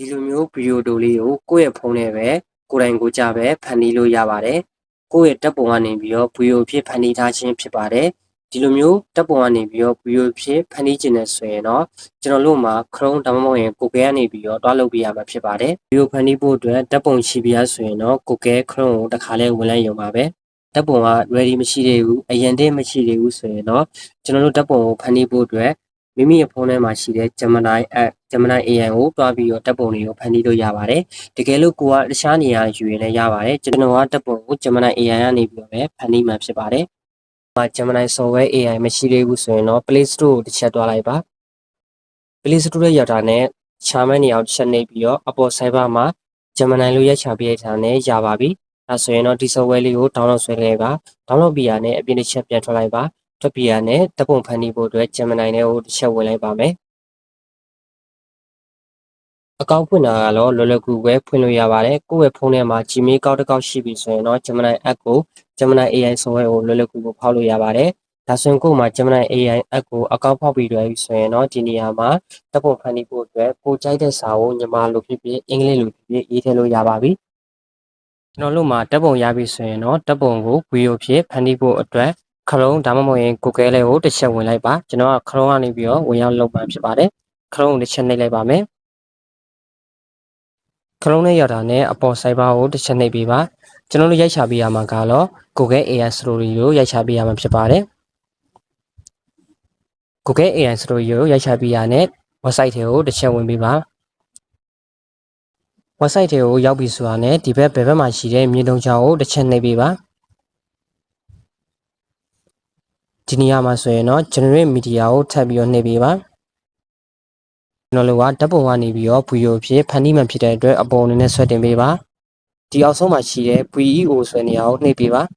ဒီလိုမျိုးဗီဒီယိုတိုလေးကိုကိုယ့်ရဲ့ဖုန်းနဲ့ပဲကိုယ်တိုင်ကိုယ်ကြပဲဖန်တီးလို့ရပါတယ်ကိုယ့်ရဲ့တပ်ပုံကနေပြီးတော့ဗီဒီယိုဖြစ်ဖန်တီးထားခြင်းဖြစ်ပါတယ်ဒီလိုမျိုးတပ်ပုံကနေပြီးတော့ဗီဒီယိုဖြစ်ဖန်တီးခြင်းနဲ့ဆိုရင်တော့ကျွန်တော်တို့မှာ Chrome ဒါမှမဟုတ်ရင် Google ကနေပြီးတော့တွားလုပ်ပြရမှာဖြစ်ပါတယ်ဗီဒီယိုဖန်တီးဖို့အတွက်တပ်ပုံရှိပြရဆိုရင်တော့ Google Chrome ကိုတစ်ခါလဲဝင်လိုက်ရုံပါပဲတပ်ပုံက ready မရှိသေးဘူးအရင်တည်းမရှိသေးဘူးဆိုရင်တော့ကျွန်တော်တို့တပ်ပုံကိုဖန်တီးဖို့အတွက်မိမိရဲ့ဖုန်းထဲမှာရှိတဲ့ Gemini app Gemini AI ကိုတွားပြီးတော့တပ်ပုံတွေကိုဖန်တီးလို့ရပါတယ်တကယ်လို့ကိုကတခြားနေရာယူရင်လည်းရပါတယ်ကျွန်တော်ကတပ်ပုံကို Gemini AI ကနေပြီးတော့ပဲဖန်တီးမှဖြစ်ပါတယ်။မှာ Gemini software AI မရှိသေးဘူးဆိုရင်တော့ Play Store ကိုတစ်ချက်တွားလိုက်ပါ Play Store ရဲ့ရောက်တာနဲ့ရှာမနေအောင်တစ်ချက်နှိပ်ပြီးတော့အပေါ် cyber မှာ Gemini လို့ရိုက်ချပြရတာနဲ့ရပါပြီ။ဒါဆိုရင်တော့ဒီ software လေးကို download ဆွဲလိုက်ပါ download ပြီးရတဲ့နဲ့အပြင်တစ်ချက်ပြန်ထွက်လိုက်ပါထွက်ပြီးရတဲ့တပ်ပုံဖန်တီးဖို့အတွက် Gemini နဲ့ကိုတစ်ချက်ဝင်လိုက်ပါမယ် အကောင့်ဖွင့်တာကတော့လော်လကူပဲဖွင့်လို့ရပါတယ်ကိုယ့်ရဲ့ဖုန်းထဲမှာ Gmail ကောက်တစ်ကောက်ရှိပြီဆိုရင်တော့ Gemini app ကို Gemini AI software ကိုလော်လကူကိုဖောက်လို့ရပါတယ်ဒါဆိုရင်ကိုယ်မှာ Gemini AI app ကိုအကောင့်ဖောက်ပြီးတွေ့ပြီဆိုရင်တော့ဒီနေရာမှာတပ်ပုံဖန်တီးဖို့အတွက်ကိုကြိုက်တဲ့စာကိုညီမလိုဖြစ်ဖြစ်အင်္ဂလိပ်လိုဖြစ်ဖြစ်ရေးထည့်လို့ရပါပြီကျွန်တော်တို့မှာတပ်ပုံရပြီဆိုရင်တော့တပ်ပုံကိုဗီဒီယိုဖြစ်ဖန်တီးဖို့အတွက် Chrome ဒါမှမဟုတ်ရင် Google လေးကိုတစ်ချက်ဝင်လိုက်ပါကျွန်တော်က Chrome ကနေပြီးတော့ဝင်ရောက်လုပ်မှဖြစ်ပါတယ် Chrome ကိုတစ်ချက်နှိပ်လိုက်ပါမယ် ခလုံးနဲ့ရောက်တာနဲ့အပေါ် cyber ကိုတစ်ချက်နှိပ်ပေးပါကျွန်တော်တို့ရိုက်ချပေးရမှာကတော့ Google AI Studio ကိုရိုက်ချပေးရမှာဖြစ်ပါတယ် Google AI Studio ကိုရိုက်ချပေးရတဲ့ website တွေကိုတစ်ချက်ဝင်ပေးပါ website တွေကိုရောက်ပြီဆိုတာနဲ့ဒီဘက်ဘယ်ဘက်မှာရှိတဲ့မြေတုံချောင်းကိုတစ်ချက်နှိပ်ပေးပါဒီနေရာမှာဆိုရင်တော့ generate media ကိုထပ်ပြီးတော့နှိပ်ပေးပါ ကျွန်တော်တို့ကဓာတ်ပုံကနေပြီးတော့ video ဖြစ်ဖန်တီးမှဖြစ်တဲ့အတွက်အပေါ်အနေနဲ့ဆွဲတင်ပေးပါဒီအောက်ဆုံးမှာရှိတဲ့ VEO ဆိုတဲ့နေရာကိုနှိပ်ပေးပါဒီ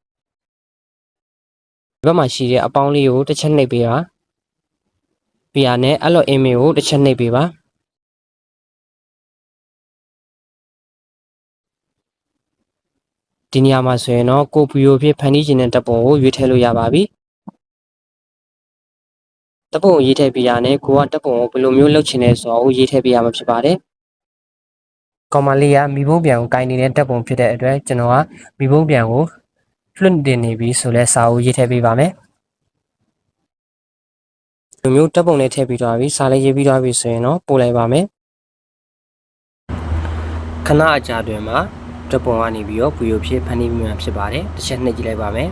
ဘက်မှာရှိတဲ့အပေါင်းလေးကိုတစ်ချက်နှိပ်ပေးပါပြရနဲ့အဲ့လို image ကိုတစ်ချက်နှိပ်ပေးပါဒီနေရာမှာဆိုရင်တော့ကို video ဖြစ်ဖန်တီးခြင်းတဲ့ဓာတ်ပုံကိုရွေးထည့်လို့ရပါပြီဓာ တ်ပုံကိုရေးထည့်ပေးရနဲ့ကိုကဓာတ်ပုံကိုဘယ်လိုမျိုးလုပ်ချင်လဲဆိုတာကိုရေးထည့်ပေးရမှာဖြစ်ပါတယ်ကောင်မလေးကမိဘုံပြန်ကိုကင်နေတဲ့တပ်ပုံဖြစ်တဲ့အတွက်ကျွန်တော်ကမိဘုံပြန်ကိုလွှင့်တင်နေပြီဆိုလဲစာအုပ်ရေးထည့်ပေးပါမယ်ဒီမျိုးတပ်ပုံလေးထည့်ပြီးတော့ပြီစာလေးရေးပြီးတော့ပြီဆိုရင်တော့ပို့လိုက်ပါမယ်ခဏအကြာတွင်မှာတပ်ပုံကနေပြီးတော့ဗီဒီယိုဖြစ်ဖန်တီးမိမှာဖြစ်ပါတယ်တစ်ချက်နှိပ်ကြည့်လိုက်ပါမယ်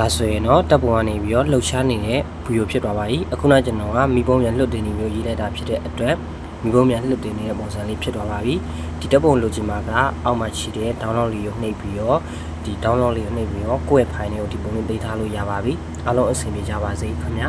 ဒါဆိုရင်တော့တပ်ပုံကနေပြီးတော့လှုပ်ရှားနေတဲ့ဗီဒီယိုဖြစ်သွားပါပြီအခုနကကျွန်တော်ကမိဘုံပြန်လွှတ်တင်နေမျိုးရေးလိုက်တာဖြစ်တဲ့အတွက်မိဘုံများလှုပ်တင်နေတဲ့ပုံစံလေးဖြစ်သွားပါပြီဒီတပ်ပုံလိုချင်မှာကအောက်မှာရှိတဲ့ download လေးကိုနှိပ်ပြီးတော့ဒီ download လေးကိုနှိပ်ပြီးတော့ကိုယ့်ရဲ့ file တွေကိုဒီပုံလေးပေးထားလို့ရပါပြီအားလုံးအဆင်ပြေကြပါစေခင်ဗျာ